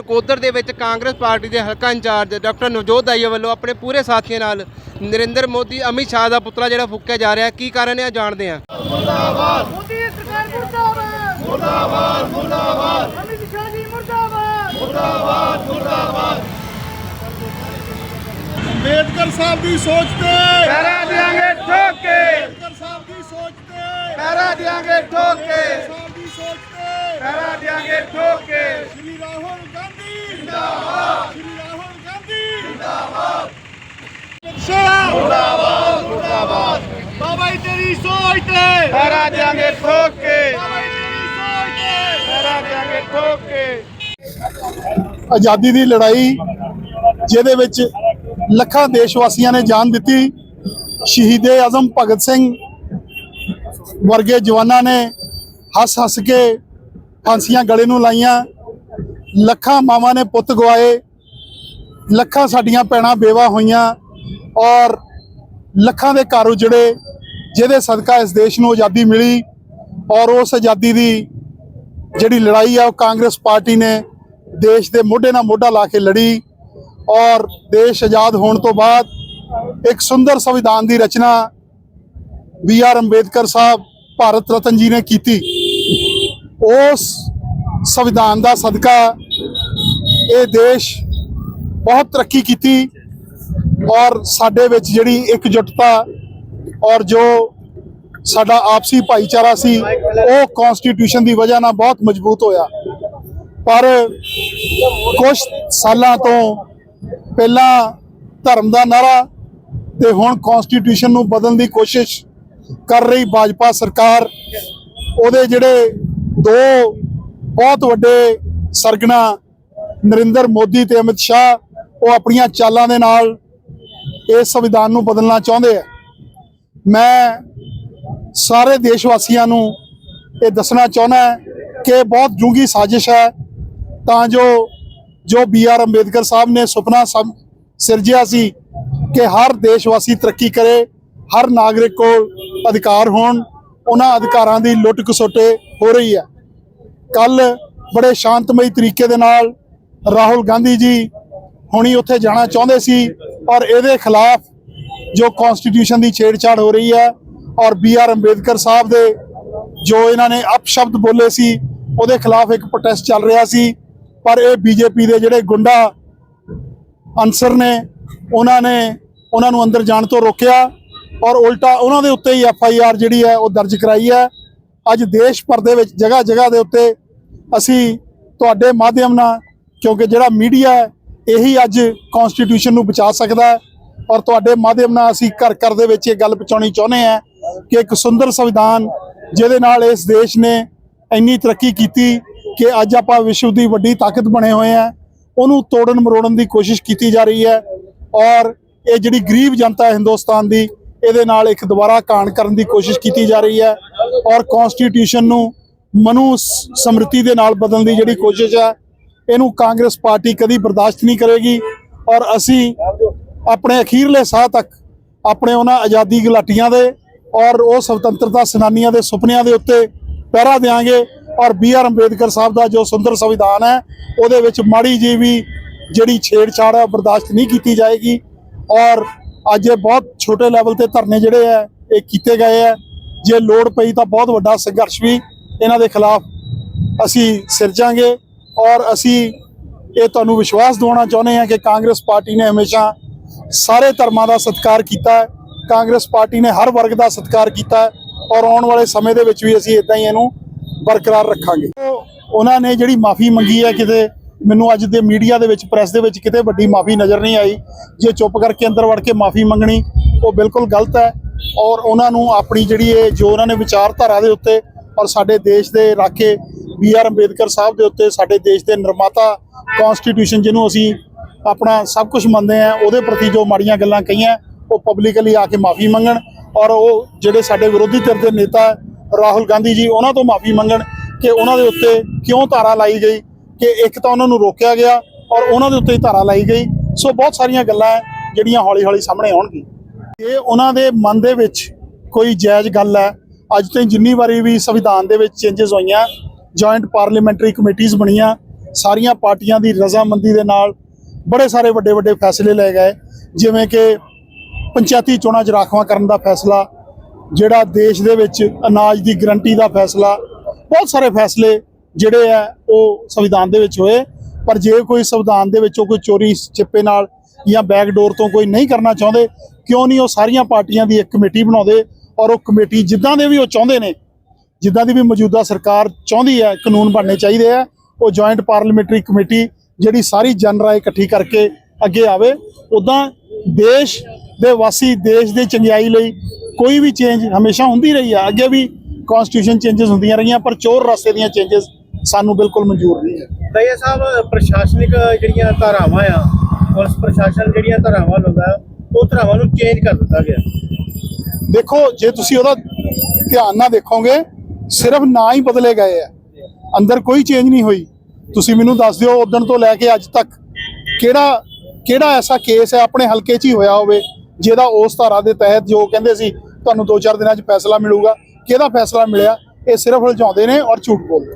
ਨਕੋਦਰ ਦੇ ਵਿੱਚ ਕਾਂਗਰਸ ਪਾਰਟੀ ਦੇ ਹਲਕਾ ਇੰਚਾਰਜ ਡਾਕਟਰ ਨਵਜੋਤ ਦਾਈਆ ਵੱਲੋਂ ਆਪਣੇ ਪੂਰੇ ਸਾਥੀਆਂ ਨਾਲ ਨਰਿੰਦਰ ਮੋਦੀ ਅਮਿਤ ਸ਼ਾਹ ਦਾ ਪੁਤਲਾ ਜਿਹੜਾ ਫੂਕਿਆ ਜਾ ਰਿਹਾ। ਕੀ ਕਾਰਨ ਹੈ ਜਾਣਦੇ ਹਾਂ। ਮੋਦੀ ਸਰਕਾਰ ਮੁਰਦਾਬਾਦ। ਮੁਰਦਾਬਾਦ ਮੁਰਦਾਬਾਦ। ਅਮਿਤ ਸ਼ਾਹ ਜੀ ਮੁਰਦਾਬਾਦ। ਅੰਬੇਦਕਰ ਸਾਹਿਬ ਦੀ ਸੋਚ ਤੇ। ਪੈਰਾ ਦਿਆਂਗੇ ਠੋਕ। ਅੰਬੇਦਕਰ ਸਾਹਿਬ ਦੀ ਸੋਚ ਤੇ। ਪੈਰਾ ਦਿਆਂਗੇ ਠੋਕ। ਸਾਹਿਬ ਦੀ ਸੋਚ ਤੇ। ਪੈਰਾ ਦਿਆਂਗੇ ਠੋਕ ਕੇ। ਸ਼੍ਰੀ ਰਾਹੁਲ ਗਾਂਧੀ। ਜਿੰਦਾਬਾਦ। ਸ਼੍ਰੀ ਰਾਹੁਲ ਗਾਂਧੀ। ਜਿੰਦਾਬਾਦ। ਸ਼ਾਹ ਮੁਰਦਾਬਾਦ ਮੁਰਦਾਬਾਦ ਬਾਬਾ ਜੀ ਤੇਰੀ ਸੋਚ ਤੇ। ਪੈਰਾ ਦਿਆਂਗੇ ਠੋਕ ਕੇ। ਬਾਬਾ ਜੀ ਤੇਰੀ ਸੋਚ ਤੇ। ਪੈਰਾ ਦਿਆਂਗੇ ਠੋਕ ਕੇ। ਆਜ਼ਾਦੀ ਦੀ ਲੜਾਈ ਜਿਹਦੇ ਵਿੱਚ ਲੱਖਾਂ ਦੇਸ਼ ਵਾਸੀਆਂ ਨੇ ਜਾਨ ਦਿੱਤੀ। ਸ਼ਹੀਦੇ ਆਜ਼ਮ ਭਗਤ ਸਿੰਘ ਵਰਗੇ ਜਵਾਨਾਂ ਨੇ ਹੱਸ ਹੱਸ ਕੇ ਫਾਂਸੀਆਂ ਗਲੇ ਨੂੰ ਲਾਈਆਂ। ਲੱਖਾਂ ਮਾਵਾਂ ਨੇ ਪੁੱਤ ਗਵਾਏ। ਲੱਖਾਂ ਸਾਡੀਆਂ ਭੈਣਾਂ ਬੇਵਾ ਹੋਈਆਂ ਔਰ ਲੱਖਾਂ ਦੇ ਘਰ ਉਜੜੇ, ਜਿਹਦੇ ਸਦਕਾ ਇਸ ਦੇਸ਼ ਨੂੰ ਆਜ਼ਾਦੀ ਮਿਲੀ ਔਰ ਉਸ ਆਜ਼ਾਦੀ ਦੀ ਜਿਹੜੀ ਲੜਾਈ ਆ, ਉਹ ਕਾਂਗਰਸ ਪਾਰਟੀ ਨੇ ਦੇਸ਼ ਦੇ ਮੋਢੇ ਨਾਲ ਮੋਢਾ ਲਾ ਕੇ ਲੜੀ ਔਰ ਦੇਸ਼ ਆਜ਼ਾਦ ਹੋਣ ਤੋਂ ਬਾਅਦ ਇੱਕ ਸੁੰਦਰ ਸੰਵਿਧਾਨ ਦੀ ਰਚਨਾ ਬੀ ਆਰ ਅੰਬੇਦਕਰ ਸਾਹਿਬ, ਭਾਰਤ ਰਤਨ ਜੀ ਨੇ ਕੀਤੀ। ਉਸ ਸੰਵਿਧਾਨ ਦਾ ਸਦਕਾ ਇਹ ਦੇਸ਼ ਬਹੁਤ ਤਰੱਕੀ ਕੀਤੀ ਔਰ ਸਾਡੇ ਵਿੱਚ ਜਿਹੜੀ ਇਕਜੁੱਟਤਾ ਔਰ ਜੋ ਸਾਡਾ ਆਪਸੀ ਭਾਈਚਾਰਾ ਸੀ, ਉਹ ਕਨਸਟੀਟਿਊਸ਼ਨ ਦੀ ਵਜ੍ਹਾ ਨਾਲ ਬਹੁਤ ਮਜ਼ਬੂਤ ਹੋਇਆ। ਪਰ ਕੁਝ ਸਾਲਾਂ ਤੋਂ ਪਹਿਲਾਂ ਧਰਮ ਦਾ ਨਾਰਾ ਤੇ ਹੁਣ ਕਨਸਟੀਟਿਊਸ਼ਨ ਨੂੰ ਬਦਲਣ ਦੀ ਕੋਸ਼ਿਸ਼ ਕਰ ਰਹੀ ਭਾਜਪਾ ਸਰਕਾਰ, ਉਹਦੇ ਜਿਹੜੇ ਦੋ ਬਹੁਤ ਵੱਡੇ ਸਰਗਣਾ ਨਰਿੰਦਰ ਮੋਦੀ ਤੇ ਅਮਿਤ ਸ਼ਾਹ, ਉਹ ਆਪਣੀਆਂ ਚਾਲਾਂ ਦੇ ਨਾਲ ਇਸ ਸੰਵਿਧਾਨ ਨੂੰ ਬਦਲਣਾ ਚਾਹੁੰਦੇ ਆ। ਮੈਂ ਸਾਰੇ ਦੇਸ਼ ਵਾਸੀਆਂ ਨੂੰ ਇਹ ਦੱਸਣਾ ਚਾਹੁੰਦਾ ਕਿ ਬਹੁਤ ਡੂੰਘੀ ਸਾਜ਼ਿਸ਼ ਹੈ। ਤਾਂ ਜੋ ਜੋ ਬੀ ਆਰ ਅੰਬੇਦਕਰ ਸਾਹਿਬ ਨੇ ਸੁਪਨਾ ਸਮ- ਸਿਰਜਿਆ ਸੀ ਕਿ ਹਰ ਦੇਸ਼ ਵਾਸੀ ਤਰੱਕੀ ਕਰੇ, ਹਰ ਨਾਗਰਿਕ ਕੋਲ ਅਧਿਕਾਰ ਹੋਣ ਉਹਨਾਂ ਅਧਿਕਾਰਾਂ ਦੀ ਲੁੱਟ ਖਸੁੱਟੇ ਹੋ ਰਹੀ ਹੈ। ਕੱਲ ਬੜੇ ਸ਼ਾਂਤਮਈ ਤਰੀਕੇ ਦੇ ਨਾਲ ਰਾਹੁਲ ਗਾਂਧੀ ਜੀ ਹੁਣੀ ਉੱਥੇ ਜਾਣਾ ਚਾਹੁੰਦੇ ਸੀ ਔਰ ਇਹਦੇ ਖਿਲਾਫ ਜੋ ਕਨਸਟੀਟਿਊਸ਼ਨ ਦੀ ਛੇੜਛਾੜ ਹੋ ਰਹੀ ਹੈ ਔਰ ਬੀ ਆਰ ਅੰਬੇਦਕਰ ਸਾਹਿਬ ਦੇ ਜੋ ਇਹਨਾਂ ਨੇ ਅਪਸ਼ਬਦ ਬੋਲੇ ਸੀ, ਉਹਦੇ ਖਿਲਾਫ ਇੱਕ ਪ੍ਰੋਟੈਸਟ ਚੱਲ ਰਿਹਾ ਸੀ। ਪਰ ਇਹ ਬੀਜੇਪੀ ਦੇ ਜਿਹੜੇ ਗੁੰਡਾ ਅਨਸਰ ਨੇ, ਉਹਨਾਂ ਨੇ ਉਹਨਾਂ ਨੂੰ ਅੰਦਰ ਜਾਣ ਤੋਂ ਰੋਕਿਆ। ਔਰ ਉਲਟਾ ਉਹਨਾਂ ਦੇ ਉੱਤੇ ਹੀ ਐਫ ਆਈ ਆਰ ਜਿਹੜੀ ਹੈ ਉਹ ਦਰਜ ਕਰਾਈ ਹੈ। ਅੱਜ ਦੇਸ਼ ਭਰ ਦੇ ਵਿੱਚ ਜਗ੍ਹਾ ਜਗ੍ਹਾ ਦੇ ਉੱਤੇ ਅਸੀਂ ਤੁਹਾਡੇ ਮਾਧਿਅਮ ਨਾਲ, ਕਿਉਂਕਿ ਜਿਹੜਾ ਮੀਡੀਆ ਹੈ, ਇਹੀ ਅੱਜ ਕਨਸਟੀਟਿਊਸ਼ਨ ਨੂੰ ਬਚਾ ਸਕਦਾ ਹੈ। ਔਰ ਤੁਹਾਡੇ ਮਾਧਿਅਮ ਨਾਲ ਅਸੀਂ ਘਰ ਘਰ ਦੇ ਵਿੱਚ ਇਹ ਗੱਲ ਪਹੁੰਚਾਉਣੀ ਚਾਹੁੰਦੇ ਹਾਂ ਕਿ ਇੱਕ ਸੁੰਦਰ ਸੰਵਿਧਾਨ ਜਿਹਦੇ ਨਾਲ ਇਸ ਦੇਸ਼ ਨੇ ਇੰਨੀ ਤਰੱਕੀ ਕੀਤੀ ਕਿ ਅੱਜ ਆਪਾਂ ਵਿਸ਼ਵ ਦੀ ਵੱਡੀ ਤਾਕਤ ਬਣੇ ਹੋਏ ਆ ਉਹਨੂੰ ਤੋੜਨ ਮਰੋੜਨ ਦੀ ਕੋਸ਼ਿਸ਼ ਕੀਤੀ ਜਾ ਰਹੀ ਹੈ। ਔਰ ਇਹ ਜਿਹੜੀ ਗਰੀਬ ਜਨਤਾ ਹੈ ਹਿੰਦੁਸਤਾਨ ਦੀ ਇਹਦੇ ਨਾਲ ਇੱਕ ਦੁਬਾਰਾ ਕਾਣ ਕਰਨ ਦੀ ਕੋਸ਼ਿਸ਼ ਕੀਤੀ ਜਾ ਰਹੀ ਹੈ ਔਰ ਕਨਸਟੀਟਿਊਸ਼ਨ ਨੂੰ ਮਨੂ ਸ- ਸਮ੍ਰਿਤੀ ਦੇ ਨਾਲ ਬਦਲਣ ਦੀ ਜਿਹੜੀ ਕੋਸ਼ਿਸ਼ ਹੈ, ਇਹਨੂੰ ਕਾਂਗਰਸ ਪਾਰਟੀ ਕਦੀ ਬਰਦਾਸ਼ਤ ਨਹੀਂ ਕਰੇਗੀ ਔਰ ਅਸੀਂ ਆਪਣੇ ਅਖੀਰਲੇ ਸਾਹ ਤੱਕ ਆਪਣੇ ਉਹਨਾਂ ਆਜ਼ਾਦੀ ਘੁਲਾਟੀਆਂ ਦੇ ਔਰ ਉਹ ਸੁਤੰਤਰਤਾ ਸੈਨਾਨੀਆਂ ਦੇ ਸੁਪਨਿਆਂ ਦੇ ਉੱਤੇ ਪਹਿਰਾ ਦੇਵਾਂਗੇ ਔਰ ਬੀ ਆਰ ਅੰਬੇਦਕਰ ਸਾਹਿਬ ਦਾ ਜੋ ਸੁੰਦਰ ਸੰਵਿਧਾਨ ਹੈ, ਉਹਦੇ ਵਿੱਚ ਮਾੜੀ ਜੀ ਵੀ ਜਿਹੜੀ ਛੇੜਛਾੜ ਹੈ, ਉਹ ਬਰਦਾਸ਼ਤ ਨਹੀਂ ਕੀਤੀ ਜਾਏਗੀ ਔਰ ਅੱਜ ਇਹ ਬਹੁਤ ਛੋਟੇ ਲੈਵਲ ਤੇ ਧਰਨੇ ਜਿਹੜੇ ਆ, ਇਹ ਕੀਤੇ ਗਏ ਆ। ਜੇ ਲੋੜ ਪਈ ਤਾਂ ਬਹੁਤ ਵੱਡਾ ਸੰਘਰਸ਼ ਵੀ ਇਹਨਾਂ ਦੇ ਖਿਲਾਫ ਅਸੀਂ ਸਿਰਜਾਂਗੇ ਔਰ ਅਸੀਂ ਇਹ ਤੁਹਾਨੂੰ ਵਿਸ਼ਵਾਸ ਦਿਵਾਉਣਾ ਚਾਹੁੰਦੇ ਹਾਂ ਕਿ ਕਾਂਗਰਸ ਪਾਰਟੀ ਨੇ ਹਮੇਸ਼ਾ ਸਾਰੇ ਧਰਮਾਂ ਦਾ ਸਤਿਕਾਰ ਕੀਤਾ ਹੈ। ਕਾਂਗਰਸ ਪਾਰਟੀ ਨੇ ਹਰ ਵਰਗ ਦਾ ਸਤਿਕਾਰ ਕੀਤਾ ਹੈ ਔਰ ਆਉਣ ਵਾਲੇ ਸਮੇਂ ਦੇ ਵਿੱਚ ਵੀ ਅਸੀਂ ਇਦਾਂ ਹੀ ਇਹਨੂੰ ਬਰਕਰਾਰ ਰੱਖਾਂਗੇ। ਉਹਨਾਂ ਨੇ ਜਿਹੜੀ ਮਾਫੀ ਮੰਗੀ ਹੈ ਕਿਤੇ ਮੈਨੂੰ ਅੱਜ ਦੇ ਮੀਡੀਆ ਦੇ ਵਿੱਚ, ਪ੍ਰੈਸ ਦੇ ਵਿੱਚ ਕਿਤੇ ਵੱਡੀ ਮਾਫੀ ਨਜ਼ਰ ਨਹੀਂ ਆਈ। ਜੇ ਚੁੱਪ ਕਰਕੇ ਅੰਦਰ ਵੜ ਕੇ ਮਾਫੀ ਮੰਗਣੀ, ਉਹ ਬਿਲਕੁਲ ਗਲਤ ਹੈ। ਔਰ ਉਹਨਾਂ ਨੂੰ ਆਪਣੀ ਜਿਹੜੀ ਇਹ, ਜੋ ਉਹਨਾਂ ਨੇ ਵਿਚਾਰਧਾਰਾ ਦੇ ਉੱਤੇ ਔਰ ਸਾਡੇ ਦੇਸ਼ ਦੇ ਰਾਖੇ ਬੀ ਆਰ ਅੰਬੇਦਕਰ ਸਾਹਿਬ ਦੇ ਉੱਤੇ, ਸਾਡੇ ਦੇਸ਼ ਦੇ ਨਿਰਮਾਤਾ ਕਨਸਟੀਟਿਊਸ਼ਨ ਜਿਹਨੂੰ ਅਸੀਂ ਆਪਣਾ ਸਭ ਕੁਝ ਮੰਨਦੇ ਆ ਉਹਦੇ ਪ੍ਰਤੀ ਜੋ ਮਾੜੀਆਂ ਗੱਲਾਂ ਕਹੀਆਂ, ਉਹ ਪਬਲਿਕਲੀ ਆ ਕੇ ਮਾਫੀ ਮੰਗਣ। ਔਰ ਉਹ ਜਿਹੜੇ ਸਾਡੇ ਵਿਰੋਧੀ ਧਿਰ ਦੇ ਨੇਤਾ ਰਾਹੁਲ ਗਾਂਧੀ ਜੀ, ਉਹਨਾਂ ਤੋਂ ਮਾਫੀ ਮੰਗਣ ਕਿ ਉਹਨਾਂ ਦੇ ਉੱਤੇ ਕਿਉਂ ਧਾਰਾ ਲਾਈ ਗਈ। ਕਿ ਇੱਕ ਤਾਂ ਉਹਨਾਂ ਨੂੰ ਰੋਕਿਆ ਗਿਆ ਔਰ ਉਹਨਾਂ ਦੇ ਉੱਤੇ ਹੀ ਧਾਰਾ ਲਾਈ ਗਈ। ਸੋ ਬਹੁਤ ਸਾਰੀਆਂ ਗੱਲਾਂ ਹੈ ਜਿਹੜੀਆਂ ਹੌਲੀ ਹੌਲੀ ਸਾਹਮਣੇ ਆਉਣਗੀਆਂ। ਇਹ ਉਹਨਾਂ ਦੇ ਮਨ ਦੇ ਵਿੱਚ ਕੋਈ ਜਾਇਜ਼ ਗੱਲ ਹੈ। ਅੱਜ ਤੋਂ ਜਿੰਨੀ ਵਾਰੀ ਵੀ ਸੰਵਿਧਾਨ ਦੇ ਵਿੱਚ ਚੇਂਜਸ ਹੋਈਆਂ ਜੁਆਇੰਟ ਪਾਰਲੀਮੈਂਟਰੀ ਕਮੇਟੀਆਂ ਬਣੀਆਂ, ਸਾਰੀਆਂ ਪਾਰਟੀਆਂ ਦੀ ਰਜ਼ਾਮੰਦੀ ਦੇ ਨਾਲ ਬੜੇ ਸਾਰੇ ਵੱਡੇ ਵੱਡੇ ਫੈਸਲੇ ਲਏ ਗਏ। ਜਿਵੇਂ ਕਿ ਪੰਚਾਇਤੀ ਚੋਣਾਂ 'ਚ ਰਾਖਵਾਂ ਕਰਨ ਦਾ ਫੈਸਲਾ, ਜਿਹੜਾ ਦੇਸ਼ ਦੇ ਵਿੱਚ ਅਨਾਜ ਦੀ ਗਰੰਟੀ ਦਾ ਫੈਸਲਾ, ਬਹੁਤ ਸਾਰੇ ਫੈਸਲੇ ਜਿਹੜੇ ਆ ਉਹ ਸੰਵਿਧਾਨ ਦੇ ਵਿੱਚ ਹੋਏ। ਪਰ ਜੇ ਕੋਈ ਸੰਵਿਧਾਨ ਦੇ ਵਿੱਚੋਂ ਕੋਈ ਚੋਰੀ ਚਿੱਪੇ ਨਾਲ ਜਾਂ ਬੈਕਡੋਰ ਤੋਂ ਕੋਈ ਨਹੀਂ ਕਰਨਾ ਚਾਹੁੰਦੇ, ਕਿਉਂ ਨਹੀਂ ਉਹ ਸਾਰੀਆਂ ਪਾਰਟੀਆਂ ਦੀ ਇੱਕ ਕਮੇਟੀ ਬਣਾਉਂਦੇ ਔਰ ਉਹ ਕਮੇਟੀ ਜਿੱਦਾਂ ਦੇ ਵੀ ਉਹ ਚਾਹੁੰਦੇ ਨੇ, ਜਿੱਦਾਂ ਦੀ ਵੀ ਮੌਜੂਦਾ ਸਰਕਾਰ ਚਾਹੁੰਦੀ ਹੈ, ਕਾਨੂੰਨ ਬਣਨੇ ਚਾਹੀਦੇ ਆ, ਉਹ ਜੁਆਇੰਟ ਪਾਰਲੀਮੈਂਟਰੀ ਕਮੇਟੀ ਜਿਹੜੀ ਸਾਰੀ ਜਨ ਰਾਏ ਇਕੱਠੀ ਕਰਕੇ ਅੱਗੇ ਆਵੇ। ਉਦਾਂ ਦੇਸ਼ ਦੇ ਵਾਸੀ, ਦੇਸ਼ ਦੇ ਚੰਗਿਆਈ ਲਈ ਕੋਈ ਵੀ ਚੇਂਜ ਹਮੇਸ਼ਾ ਹੁੰਦੀ ਰਹੀ ਆ। ਅੱਗੇ ਵੀ ਕਨਸਟੀਟਿਊਸ਼ਨ ਚੇਂਜਸ ਹੁੰਦੀਆਂ ਰਹੀਆਂ, ਪਰ ਚੋਰ ਰਸਤੇ ਦੀਆਂ ਚੇਂਜਸ ਸਾਨੂੰ ਬਿਲਕੁਲ ਮਨਜ਼ੂਰ ਨਹੀਂ ਹੈ। ਦਈਆ ਸਾਹਿਬ ਪ੍ਰਸ਼ਾਸਨਿਕ ਜਿਹੜੀਆਂ ਧਾਰਾਵਾਂ ਆ ਪੁਲਿਸ ਪ੍ਰਸ਼ਾਸਨ ਜਿਹੜੀਆਂ ਧਾਰਾਵਾਂ ਲਾਉਂਦਾ ਉਹ ਧਾਰਾਵਾਂ ਨੂੰ ਚੇਂਜ ਕਰ ਦਿੱਤਾ ਗਿਆ। ਦੇਖੋ ਜੇ ਤੁਸੀਂ ਉਹਦਾ ਧਿਆਨ ਨਾਲ ਦੇਖੋਗੇ ਸਿਰਫ ਨਾਂ ਹੀ ਬਦਲੇ ਗਏ ਆ। ਅੰਦਰ ਕੋਈ ਚੇਂਜ ਨਹੀਂ ਹੋਈ। ਤੁਸੀਂ ਮੈਨੂੰ ਦੱਸ ਦਿਓ ਉਦੋਂ ਤੋਂ ਲੈ ਕੇ ਅੱਜ ਤੱਕ ਕਿਹੜਾ ਕਿਹੜਾ ਐਸਾ ਕੇਸ ਹੈ ਆਪਣੇ ਹਲਕੇ 'ਚ ਹੀ ਹੋਇਆ ਹੋਵੇ ਜਿਹਦਾ ਉਸ ਧਾਰਾ ਦੇ ਤਹਿਤ ਜੋ ਕਹਿੰਦੇ ਸੀ ਤੁਹਾਨੂੰ 2-4 ਦਿਨਾਂ 'ਚ ਫੈਸਲਾ ਮਿਲੂਗਾ। ਕਿਹਦਾ ਫੈਸਲਾ ਮਿਲਿਆ? ਇਹ ਸਿਰਫ ਉਲਝਾਉਂਦੇ ਨੇ ਔਰ ਝੂਠ ਬੋਲਦੇ